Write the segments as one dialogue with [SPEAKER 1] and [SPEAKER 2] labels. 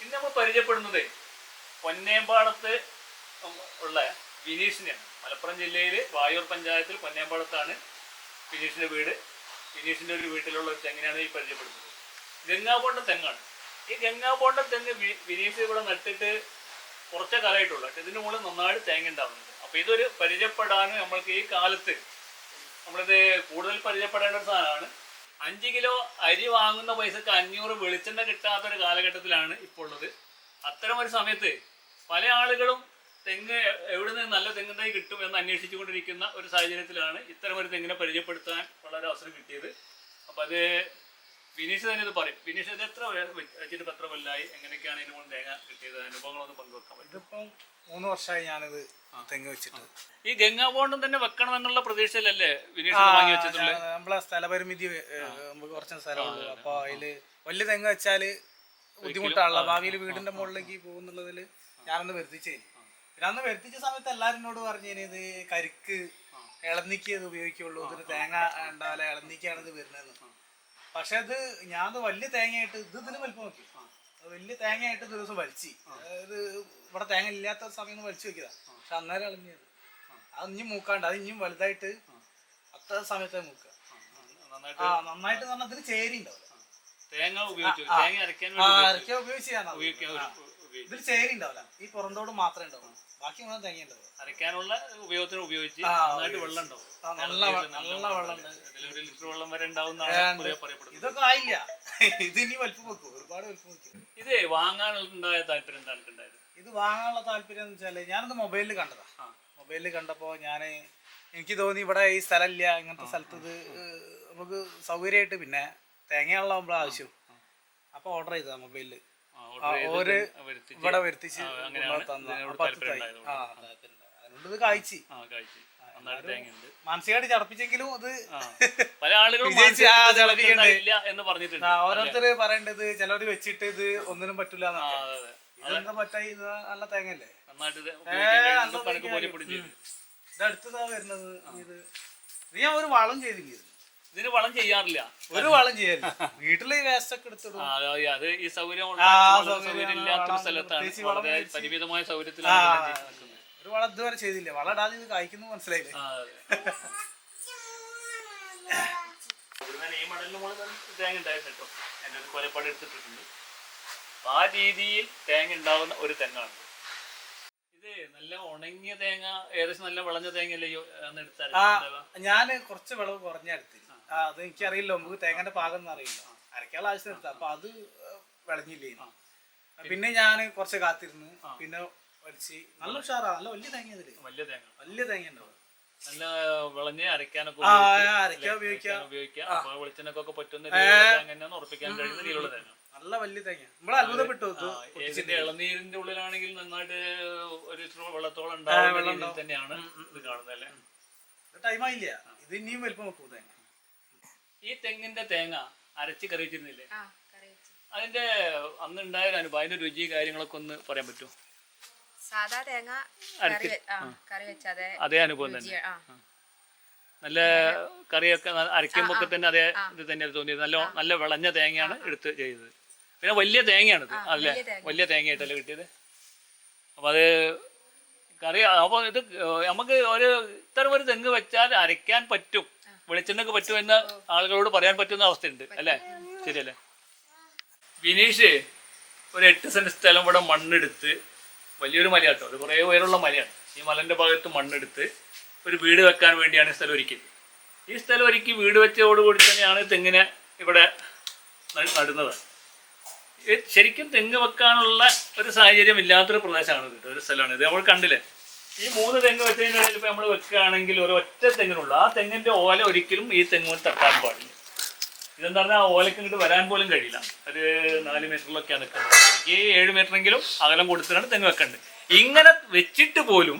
[SPEAKER 1] ഇന്ന് നമ്മൾ പരിചയപ്പെടുന്നത് പൊന്നേമ്പാടത്ത് ഉള്ള വിനീഷിനെയാണ്. മലപ്പുറം ജില്ലയിൽ വായൂർ പഞ്ചായത്തിൽ പൊന്നേമ്പാടത്താണ് വിനീഷിന്റെ വീട്. വിനീഷിന്റെ ഒരു വീട്ടിലുള്ള ഒരു തെങ്ങിനാണ് ഈ പരിചയപ്പെടുന്നത്. ഗംഗാപോണ്ടം തെങ്ങാണ്. ഈ ഗംഗാപോണ്ടം തെങ്ങ് വിനീഷ് ഇവിടെ നട്ടിട്ട് കുറച്ചേ കാലമായിട്ടുള്ളൂ. ഇതിന് മുകളിൽ നന്നായിട്ട് തേങ്ങ ഉണ്ടാവുന്നുണ്ട്. അപ്പൊ ഇതൊരു പരിചയപ്പെടാനും നമ്മൾക്ക് ഈ കാലത്ത് നമ്മളിത് കൂടുതൽ പരിചയപ്പെടേണ്ട ഒരു സാധനമാണ്. അഞ്ച് കിലോ അരി വാങ്ങുന്ന പൈസക്ക് അഞ്ഞൂറ് വെളിച്ചെണ്ണ കിട്ടാത്ത ഒരു കാലഘട്ടത്തിലാണ് ഇപ്പോൾ ഉള്ളത് അത്തരം ഒരു സമയത്ത് പല ആളുകളും തെങ്ങ് എവിടെ നിന്ന് നല്ല തെങ്ങ് തൈ കിട്ടും എന്ന് അന്വേഷിച്ചുകൊണ്ടിരിക്കുന്ന ഒരു സാഹചര്യത്തിലാണ് ഇത്തരം ഒരു തെങ്ങിനെ പരിചയപ്പെടുത്താൻ വളരെ അവസരം കിട്ടിയത്. അപ്പം അത് വിനീഷ് തന്നെ ഇത് പറയും. വിനീഷ് എത്ര വേ- വെച്ചിട്ട് ഇപ്പൊ എത്ര കൊല്ലായി. എങ്ങനെയൊക്കെയാണ് ഇതിന് മുകളിൽ തേങ്ങ കിട്ടിയത്? അനുഭവങ്ങളൊന്ന് പങ്കുവെക്കാൻ പറ്റും
[SPEAKER 2] ഇതിപ്പം മൂന്ന് വർഷമായി ഞാനിത് തെങ്ങ് വെച്ചിട്ട്.
[SPEAKER 1] ഈ ഗംഗാ ബോണ്ടും തന്നെ വെക്കണം എന്നുള്ള പ്രതീക്ഷയിലല്ലേ വിനീഷ് ഇത് വാങ്ങി വെച്ചിട്ടുള്ളത്
[SPEAKER 2] നമ്മളെ സ്ഥലപരിമിതി നമുക്ക് കുറച്ച് സ്ഥലമുള്ളൂ അപ്പൊ അതിൽ വലിയ തെങ്ങ് വെച്ചാൽ ബുദ്ധിമുട്ടാണല്ലോ. ഭാവിയിൽ വീടിന്റെ മുകളിലേക്ക് പോകുന്നുള്ളതിൽ ഞാനൊന്ന് വരുത്തിച്ചേ പിന്നെ അന്ന് വരുത്തിച്ച സമയത്ത് എല്ലാവരും എന്നോട് പറഞ്ഞു ഇത് കരിക്ക് ഇളന്നിക്ക് ഇത് ഉപയോഗിക്കുള്ളൂ. ഇതിന് തേങ്ങ ഉണ്ടാവില്ല ഇളന്നിക്കാണ് ഇത് വരുന്നതെന്ന്. പക്ഷെ അത് ഞാൻ അത് വലിയ തേങ്ങയായിട്ട് ഇത് ഇതിന് വലിപ്പം നോക്കി. വലിയ തേങ്ങയായിട്ട് ദിവസം വലിച്ചു. അതായത് ഇവിടെ തേങ്ങ ഇല്ലാത്ത സമയം വലിച്ചു വെക്കിയതാ. പക്ഷെ അന്നേരം ഇളഞ്ഞത് അത് ഇനിയും മൂക്കാണ്ട്. അത് ഇനിയും വലുതായിട്ട് അത്ര സമയത്തെ മൂക്ക
[SPEAKER 1] നന്നായിട്ട്
[SPEAKER 2] ആ നന്നായിട്ട് പറഞ്ഞാൽ ഇതിന് ചേരി ഉണ്ടാവില്ല
[SPEAKER 1] തേങ്ങ ഉപയോഗിച്ചു തേങ്ങ
[SPEAKER 2] അരക്കാൻ
[SPEAKER 1] ഒരു- ഉപയോഗിച്ചു.
[SPEAKER 2] ഇതിൽ ചേരി ഉണ്ടാവില്ല. ഈ പുറന്തോട് മാത്രമേ ഉണ്ടാവുള്ളൂ. ബാക്കി നമ്മൾ തേങ്ങ ഉണ്ടാവും
[SPEAKER 1] അരയ്ക്കാനുള്ള ഉപയോഗത്തിന് ഉപയോഗിച്ച് നന്നായിട്ട് വെള്ളം ഉണ്ടാവും.
[SPEAKER 2] നല്ല നല്ല വെള്ളം
[SPEAKER 1] ഇതിലൊരു ലിറ്റർ വെള്ളം വരെ ഉണ്ടാവുന്നതാണ് പറയപ്പെടുന്നത്
[SPEAKER 2] ഇതൊക്കെ ആയില്ല. ഇത് ഇനി വലിപ്പം വെക്കും. ഒരുപാട് വലിപ്പം വെക്കും.
[SPEAKER 1] ഇത് വാങ്ങാനുണ്ടായ താല്പര്യം എന്താണ്
[SPEAKER 2] ഇത് വാങ്ങാനുള്ള താല്പര്യം എന്ന് വെച്ചാൽ ഞാനത് മൊബൈലിൽ കണ്ടതാ.
[SPEAKER 1] മൊബൈലിൽ
[SPEAKER 2] മൊബൈലിൽ കണ്ടപ്പോൾ ഞാൻ എനിക്ക് തോന്നി ഇവിടെ ഈ സ്ഥലമില്ല. ഇങ്ങനത്തെ സ്ഥലത്ത് ഇത് നമുക്ക് സൗകര്യമായിട്ട് പിന്നെ തേങ്ങയാണല്ലോ നമ്മളെ ആവശ്യം. അപ്പോൾ ഓർഡർ ചെയ്തതാ മൊബൈലിൽ ഓര് ഇവിടെ വരുത്തിച്ച്. അതുകൊണ്ട്.
[SPEAKER 1] തേങ്ങയുണ്ട്.
[SPEAKER 2] മാനസികമായിട്ട് ചടപ്പിച്ചെങ്കിലും അത്
[SPEAKER 1] പല ആളുകളും എന്ന് പറഞ്ഞിട്ടുണ്ട്.
[SPEAKER 2] ഓരോരുത്തര് പറയേണ്ടത് ചിലവര് വെച്ചിട്ട് ഇത് ഒന്നിനും
[SPEAKER 1] പറ്റൂല.
[SPEAKER 2] ഇതെന്താ പറ്റായി ഇത് നല്ല തേങ്ങല്ലേ
[SPEAKER 1] നന്നായിട്ട് ഇത്
[SPEAKER 2] ഏ,
[SPEAKER 1] ഉപയോഗിക്കാൻ
[SPEAKER 2] നല്ല
[SPEAKER 1] കഴിയുന്നത് പലർക്കും
[SPEAKER 2] തേങ്ങ
[SPEAKER 1] ബോധ്യപ്പെടും ചെയ്തു
[SPEAKER 2] ഇത് അടുത്തതാ വരുന്നത് ഇത് ഞാൻ ഒരു വളം ചെയ്തില്ല.
[SPEAKER 1] ഇതിന് വളം ചെയ്യാറില്ല.
[SPEAKER 2] ഒരു വളം ചെയ്യാറില്ല. വീട്ടിൽ വേസ്റ്റ് ഒക്കെ എടുത്തിടും.
[SPEAKER 1] അത് ഈ സൗകര്യം
[SPEAKER 2] സൗകര്യം
[SPEAKER 1] ഇല്ലാത്തൊരു സ്ഥലത്താണ്. വളരെ പരിമിതമായ സൗകര്യത്തിലാണ്.
[SPEAKER 2] ഒരു വളം ഇതുവരെ ചെയ്തില്ല. വളം ഇടാതെ ഇത് കായ്ക്കുന്നു മനസ്സിലായില്ലേ?
[SPEAKER 1] ഈ മടലിന് മുകളിൽ തേങ്ങ ഉണ്ടായിരുന്നു കേട്ടോ. എന്റെ ഒരു കൊലപ്പാട് എടുത്തിട്ടുണ്ട്. ആ രീതിയിൽ തേങ്ങ ഉണ്ടാവുന്ന ഒരു തെങ്ങാണ്. ഇത് നല്ല ഉണങ്ങിയ തേങ്ങ ഏകദേശം നല്ല വിളഞ്ഞ ഈ അന്ന് എടുത്താൽ
[SPEAKER 2] ഞാൻ കുറച്ച് വിളവ് കുറഞ്ഞ എടുത്തി ആ അത് എനിക്കറിയില്ല. നമുക്ക് തേങ്ങന്റെ പാകം എന്ന് അറിയില്ല. അരക്കാനുള്ള ആവശ്യം എടുത്ത അപ്പൊ അത് വിളഞ്ഞില്ലേ പിന്നെ ഞാൻ കുറച്ച് കാത്തിരുന്നു പിന്നെ വലിച്ച് നല്ല ഉഷാറാ. നല്ല വലിയ തേങ്ങ ഇതിൽ.
[SPEAKER 1] വലിയ തേങ്ങ.
[SPEAKER 2] വലിയ തേങ്ങ ഉണ്ടാവും
[SPEAKER 1] നല്ല വിളഞ്ഞ് ഉപയോഗിക്കാം.
[SPEAKER 2] അരക്കാൻ ഉപയോഗിക്കാം
[SPEAKER 1] ഉപയോഗിക്കാം അപ്പൊ വെളിച്ചെണ്ണക്കൊക്കെ പറ്റുന്ന തേങ്ങ ഉറപ്പിക്കാൻ കഴിയുന്ന രീതിയിലുള്ള തേങ്ങ.
[SPEAKER 2] നല്ല വലിയ തേങ്ങ നമ്മളെ അത്ഭുതപ്പെട്ടു
[SPEAKER 1] ഇളനീരിന്റെ ഉള്ളിലാണെങ്കിൽ നന്നായിട്ട് ഒരു വെള്ളത്തോളം തന്നെയാണ് ഇത് കാണുന്നത് അല്ലേ?
[SPEAKER 2] ടൈമായില്ല ഇത് ഇനിയും വലിപ്പം വെക്കും തേങ്ങ.
[SPEAKER 1] ഈ തെങ്ങിന്റെ തേങ്ങ അരച്ച് കറി വെച്ചിരുന്നില്ലേ അതിന്റെ അന്ന് ഉണ്ടായ ഒരു അനുഭവം അതിന്റെ രുചി കാര്യങ്ങളൊക്കെ ഒന്ന് പറയാൻ പറ്റുമോ?
[SPEAKER 3] സാധാ തേങ്ങ കറി വെച്ചാതെ
[SPEAKER 1] അതേ അനുഭവം തന്നെ. നല്ല കറിയൊക്കെ അരയ്ക്കുമ്പോ തന്നെ അതേ ഇത് തന്നെയാണ് തോന്നിയത്. നല്ല നല്ല വിളഞ്ഞ തേങ്ങയാണ് എടുത്ത് ചെയ്തത്. പിന്നെ വലിയ തേങ്ങയാണിത് അല്ലേ?
[SPEAKER 3] വലിയ തേങ്ങ.
[SPEAKER 1] വലിയ തേങ്ങയായിട്ടല്ലേ കിട്ടിയത്? അപ്പൊ അത് കറി അപ്പോൾ ഇത് നമുക്ക് ഒരു ഇത്തരം ഒരു തെങ്ങ് വെച്ചാൽ അരയ്ക്കാൻ പറ്റും. വെളിച്ചെണ്ണക്ക് പറ്റുമെന്ന് ആളുകളോട് പറയാൻ പറ്റുന്ന അവസ്ഥയുണ്ട്. അല്ലേ? ശരിയല്ലേ? വിനീഷ് ഒരു എട്ട് സെന്റ് സ്ഥലം ഇവിടെ മണ്ണെടുത്ത് വലിയൊരു മലയാട്ടോ. അത് കുറേ ഉയരമുള്ള മലയാണ്. ഈ മലന്റെ ഭാഗത്ത് മണ്ണെടുത്ത് ഒരു വീട് വെക്കാൻ വേണ്ടിയാണ് ഈ സ്ഥലം ഒരുക്കിയത്. ഈ സ്ഥലം ഒരുക്കി വീട് വെച്ചതോടുകൂടി തന്നെയാണ് തെങ്ങിനെ ഇവിടെ നടുന്നത്. ശരിക്കും തെങ്ങ് വെക്കാനുള്ള ഒരു സാഹചര്യം ഇല്ലാത്തൊരു പ്രദേശമാണ് ഇത് ഒരു സ്ഥലമാണ് ഇത് നമ്മൾ കണ്ടില്ലേ? ഈ മൂന്ന് തെങ്ങ് വെച്ചതിനിടയിൽ ഇപ്പൊ നമ്മൾ വെക്കുകയാണെങ്കിൽ ഒരു ഒറ്റ തെങ്ങിനുള്ളൂ. ആ തെങ്ങിന്റെ ഓല ഒരിക്കലും ഈ തെങ്ങിന് തട്ടാൻ പാടില്ല. ഇതെന്താ പറഞ്ഞാൽ ആ ഓലക്ക് ഇങ്ങോട്ട് വരാൻ പോലും കഴിയില്ല. ഒരു നാല് മീറ്ററിലൊക്കെയാണ് നിൽക്കുന്നത്. എനിക്ക് ഏഴ് മീറ്ററെങ്കിലും അകലം കൊടുത്തിട്ടാണ് തെങ്ങ് വെക്കേണ്ടത്. ഇങ്ങനെ വെച്ചിട്ട് പോലും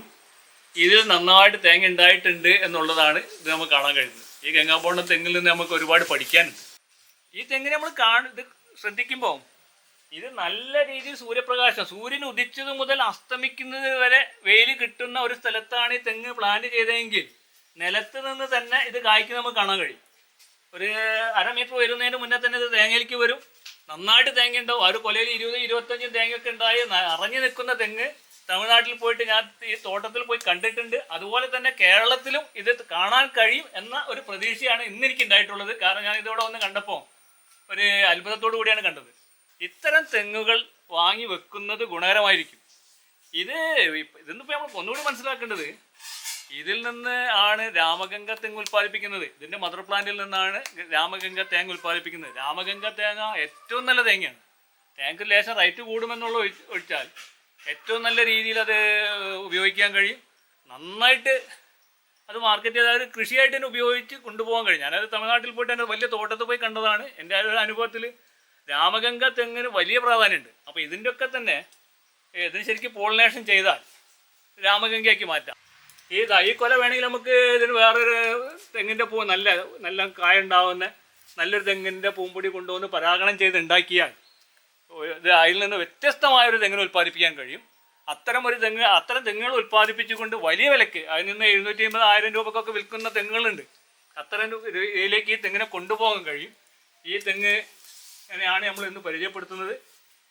[SPEAKER 1] ഇതിൽ നന്നായിട്ട് തേങ്ങ ഉണ്ടായിട്ടുണ്ട് എന്നുള്ളതാണ് ഇത് നമുക്ക് കാണാൻ കഴിയുന്നത്. ഈ ഗംഗാപോണ്ട തെങ്ങിൽ നിന്ന് നമുക്ക് ഒരുപാട് പഠിക്കാനുണ്ട്. ഈ തെങ്ങിനെ നമ്മൾ കാണ ഇത് ശ്രദ്ധിക്കുമ്പോൾ ഇത് നല്ല രീതിയിൽ സൂര്യപ്രകാശം. സൂര്യൻ ഉദിച്ചത് മുതൽ അസ്തമിക്കുന്നത് വരെ വെയിൽ കിട്ടുന്ന ഒരു സ്ഥലത്താണ് ഈ തെങ്ങ് പ്ലാന്റ് ചെയ്തതെങ്കിൽ നിലത്ത് നിന്ന് തന്നെ ഇത് കായ്ക്ക് നമുക്ക് കാണാൻ കഴിയും. ഒരു അരമീറ്റർ വരുന്നതിന് മുന്നേ തന്നെ ഇത് തേങ്ങയിലേക്ക് വരും. നന്നായിട്ട് തേങ്ങ ഉണ്ടാവും. ഒരു കൊലയിൽ ഇരുപത് ഇരുപത്തഞ്ചും തേങ്ങയൊക്കെ ഉണ്ടായി. അറിഞ്ഞു നിൽക്കുന്ന തെങ്ങ് തമിഴ്നാട്ടിൽ പോയിട്ട് ഞാൻ ഈ തോട്ടത്തിൽ പോയി കണ്ടിട്ടുണ്ട്. അതുപോലെ തന്നെ കേരളത്തിലും ഇത് കാണാൻ കഴിയും എന്ന ഒരു പ്രതീക്ഷയാണ് ഇന്ന് എനിക്ക് ഉണ്ടായിട്ടുള്ളത്. കാരണം ഞാൻ ഇതോടെ ഒന്ന് കണ്ടപ്പോൾ ഒരു അത്ഭുതത്തോടു കൂടിയാണ് കണ്ടത്. ഇത്തരം തെങ്ങുകൾ വാങ്ങി വെക്കുന്നത് ഗുണകരമായിരിക്കും. ഇത് ഇതിന്നിപ്പോൾ നമ്മൾ ഒന്നുകൂടി മനസ്സിലാക്കേണ്ടത് ഇതിൽ നിന്ന് ആണ് രാമഗംഗ തെങ്ങ് ഉൽപ്പാദിപ്പിക്കുന്നത്. ഇതിന്റെ മദർ പ്ലാന്റിൽ നിന്നാണ് രാമഗംഗ തേങ്ങ ഉൽപ്പാദിപ്പിക്കുന്നത്. രാമഗംഗ തേങ്ങ ഏറ്റവും നല്ല തേങ്ങയാണ്. തേങ്ങക്ക് ലേശം റൈറ്റ് കൂടുമെന്നുള്ള ഒഴിച്ചാൽ ഏറ്റവും നല്ല രീതിയിൽ അത് ഉപയോഗിക്കാൻ കഴിയും. നന്നായിട്ട് അത് മാർക്കറ്റ് ചെയ്ത് അത് കൃഷിയായിട്ട് തന്നെ ഉപയോഗിച്ച് കൊണ്ടുപോകാൻ കഴിയും. ഞാനത് തമിഴ്നാട്ടിൽ പോയിട്ട് എന്റെ വലിയ തോട്ടത്തിൽ പോയി കണ്ടതാണ്. എന്റെ ഒരു അനുഭവത്തിൽ രാമഗംഗ തെങ്ങിന് വലിയ പ്രാധാന്യമുണ്ട്. അപ്പോൾ ഇതിന്റെയൊക്കെ തന്നെ ഇതിന് ശരിക്കും പോളിനേഷൻ ചെയ്താൽ രാമഗംഗയാക്കി മാറ്റാം. ഈ തൈ കൊല വേണമെങ്കിൽ നമുക്ക് ഇതിന് വേറൊരു തെങ്ങിന്റെ പൂ നല്ല നല്ല കായ ഉണ്ടാവുന്ന നല്ലൊരു തെങ്ങിന്റെ പൂമ്പൊടി കൊണ്ടുവന്ന് പരാഗണം ചെയ്ത് ഉണ്ടാക്കിയാൽ ഇത് അതിൽ നിന്ന് വ്യത്യസ്തമായ ഒരു തെങ്ങിന് ഉൽപ്പാദിപ്പിക്കാൻ കഴിയും. അത്തരം ഒരു തെങ്ങ് അത്തരം തെങ്ങുകൾ ഉൽപ്പാദിപ്പിച്ചുകൊണ്ട് വലിയ വിലക്ക് അതിൽ നിന്ന് എഴുന്നൂറ്റി അമ്പത് ആയിരം രൂപക്കൊക്കെ വിൽക്കുന്ന തെങ്ങുകളുണ്ട്. അത്തരം ഇതിലേക്ക് ഈ തെങ്ങിനെ കൊണ്ടുപോകാൻ കഴിയും. ഈ തെങ്ങ് ആണ് നമ്മൾ ഇന്ന് പരിചയപ്പെടുത്തുന്നത്.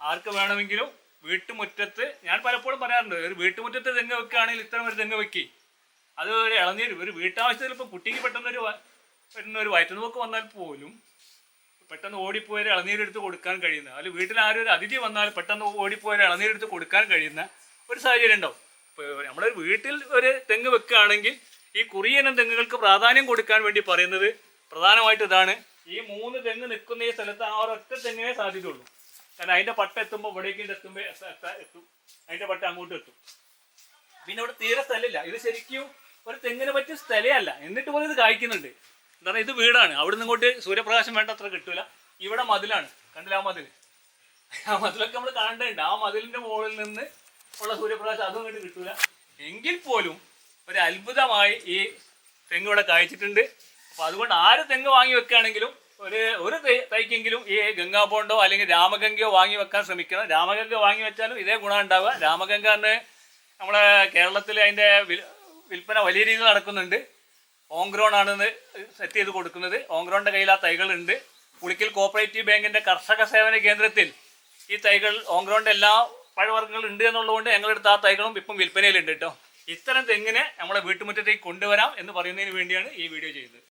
[SPEAKER 1] ആർക്ക് വേണമെങ്കിലും വീട്ടുമുറ്റത്ത് ഞാൻ പലപ്പോഴും പറയാറുണ്ട് ഒരു വീട്ടുമുറ്റത്ത് തെങ്ങ് വെക്കുകയാണെങ്കിൽ ഇത്തരം ഒരു തെങ്ങ് വെക്കി. അത് ഒരു ഇളനീര് ഒരു വീട്ടാവശ്യത്തിൽ ഇപ്പോൾ കുട്ടിക്ക് പെട്ടെന്നൊരു പെട്ടെന്നൊരു വയറ്റുനോക്ക് വന്നാൽ പോലും പെട്ടെന്ന് ഓടിപ്പോയൊരു ഇളനീര് എടുത്ത് കൊടുക്കാൻ കഴിയുന്ന അല്ലെങ്കിൽ വീട്ടിൽ ആരും ഒരു അതിഥി വന്നാൽ പെട്ടെന്ന് ഓടിപ്പോയൊരു ഇളനീര് എടുത്ത് കൊടുക്കാൻ കഴിയുന്ന ഒരു സാഹചര്യം ഉണ്ടാവും. ഇപ്പോൾ നമ്മുടെ ഒരു വീട്ടിൽ ഒരു തെങ്ങ് വെക്കുകയാണെങ്കിൽ ഈ കുറിയനം തെങ്ങുകൾക്ക് പ്രാധാന്യം കൊടുക്കാൻ വേണ്ടി പറയുന്നത് പ്രധാനമായിട്ട് ഇതാണ്. ഈ മൂന്ന് തെങ്ങ് നിൽക്കുന്ന ഈ സ്ഥലത്ത് ആ ഒരൊറ്റ തെങ്ങിനെ സാധ്യതയുള്ളൂ കാരണം അതിന്റെ പട്ട എത്തുമ്പോൾ ഇവിടേക്ക് എത്തുമ്പോൾ എത്തും അതിന്റെ പട്ട അങ്ങോട്ട് എത്തും. പിന്നെ ഇവിടെ തീരെ സ്ഥലമില്ല. ഇത് ശരിക്കും ഒരു തെങ്ങിന് പറ്റിയ സ്ഥലമല്ല. എന്നിട്ട് പോലും ഇത് കായ്ക്കുന്നുണ്ട്. എന്താണ് ഇത് വീടാണ്. അവിടെ നിന്ന് ഇങ്ങോട്ട് സൂര്യപ്രകാശം വേണ്ടത്ര കിട്ടൂല. ഇവിടെ മതിലാണ്. കണ്ടില്ല ആ മതിൽ ആ മതിലൊക്കെ നമ്മൾ കാണേണ്ടതുണ്ട്. ആ മതിലിന്റെ മുകളിൽ നിന്ന് ഉള്ള സൂര്യപ്രകാശം അതും ഇങ്ങോട്ട് കിട്ടൂല. എങ്കിൽ പോലും ഒരു അത്ഭുതമായി ഈ തെങ്ങ് ഇവിടെ കായ്ച്ചിട്ടുണ്ട്. അപ്പൊ അതുകൊണ്ട് ആര് തെങ്ങ് വാങ്ങി വെക്കുകയാണെങ്കിലും ഒരു ഒരു തൈക്കെങ്കിലും ഈ ഗംഗാ ബോണ്ടോ അല്ലെങ്കിൽ രാമഗംഗയോ വാങ്ങി വെക്കാൻ ശ്രമിക്കണം. രാമഗംഗ വാങ്ങി വെച്ചാലും ഇതേ ഗുണം ഉണ്ടാവുക. രാമഗംഗ എന്ന് നമ്മളെ കേരളത്തിൽ അതിന്റെ വിൽ- വിൽപ്പന വലിയ രീതിയിൽ നടക്കുന്നുണ്ട്. ഓങ്ക്രോൺ ആണെന്ന് സെറ്റ് ചെയ്ത് കൊടുക്കുന്നത്. ഓങ്ക്രോണിന്റെ കയ്യിൽ ആ തൈകളുണ്ട്. പുളിക്കൽ കോപ്പറേറ്റീവ് ബാങ്കിന്റെ കർഷക സേവന കേന്ദ്രത്തിൽ ഈ തൈകൾ ഓങ്ക്രോണിന്റെ എല്ലാ പഴവർഗങ്ങളും ഉണ്ട് എന്നുള്ളതുകൊണ്ട് ഞങ്ങളെടുത്ത് ആ തൈകളും ഇപ്പം വിൽപ്പനയിലുണ്ട് കേട്ടോ. ഇത്തരം തെങ്ങിനെ നമ്മളെ വീട്ടുമുറ്റത്തേക്ക് കൊണ്ടുവരാം എന്ന് പറയുന്നതിന് വേണ്ടിയാണ് ഈ വീഡിയോ ചെയ്യുന്നത്